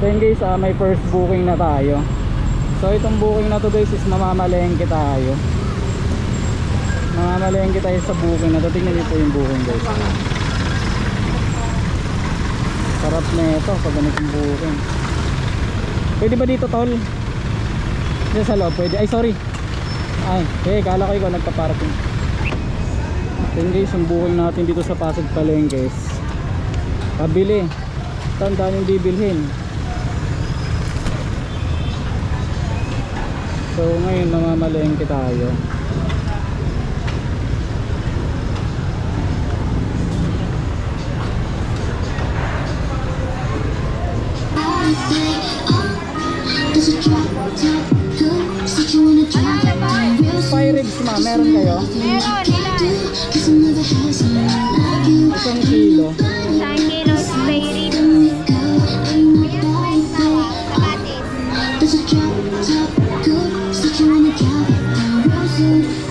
Then guys, ah, may first booking na tayo. So itong booking na to guys is mamamalengke tayo. Mamamalengke tayo sa booking na to. Tingnan niyo po yung booking guys. Sarap na ito pag ganitong booking. Pwede ba dito tol? Diyan sa loob pwede. Ay sorry. Ay, eh kala ko ikaw nagpa-parking. Then guys, yung booking natin dito sa Pasig Palengke is pabili. Ang daming bibilhin. It real slow. Fire ribs ma, meron kayo? Meron, Cause I never had someone like you. Isang kilo.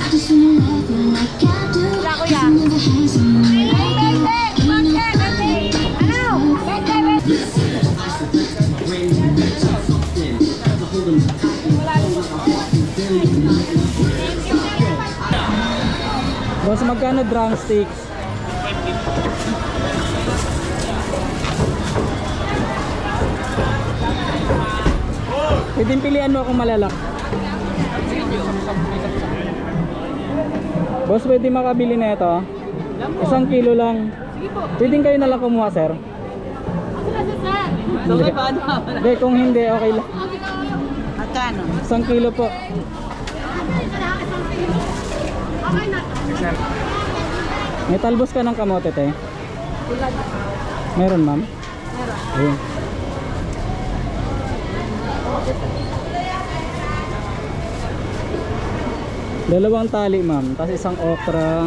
Boss, magkano drumsticks? Pwedeng pilihan mo kung malalak. Boss, pwede makabili na ito. Isang kilo lang. Pwedeng kayo nalang kumuha, sir. Hindi. Hindi, kung hindi, okay lang. Magkano? Isang kilo po. May talbos ka ng kamote, te? Meron, ma'am? Meron. Dalawang tali, ma'am. Tapos isang okra.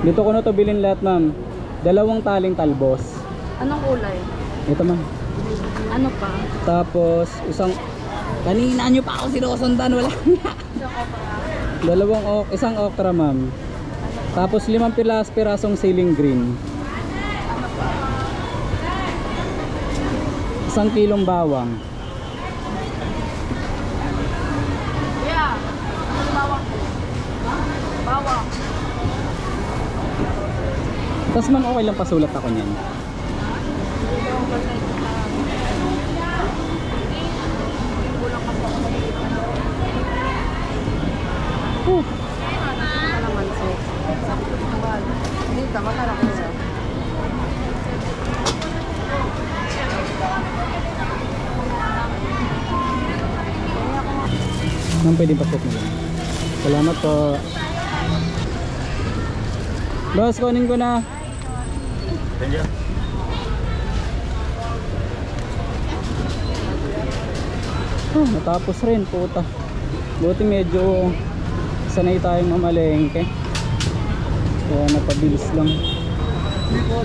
Dito ko na to bilhin lahat, ma'am. Dalawang taling talbos. Anong kulay? Ito, ma'am. Ano pa? Tapos, isang... Kanina nyo pa ako sinusundan, wala. Dalawang ok, isang okra, ma'am. Tapos limang pilas pirasong ceiling green. Isang kilong bawang. Yeah. Bawang. Bawang. Tapos ma'am, okay lang pasulat ako niyan. Huh. naman so. Dito, magkano ko siya? Ma'am, pwede pasok mo lang. Salamat po. Boss, kunin ko na. Oh, natapos rin, puta. Buti medyo sanay tayong mamalengke. Kaya napabilis lang. Oh,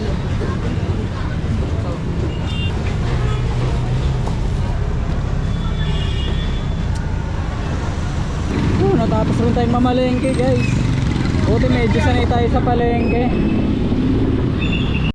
natapos rin tayong mamalengke guys. Buti medyo sanay tayo sa palengke.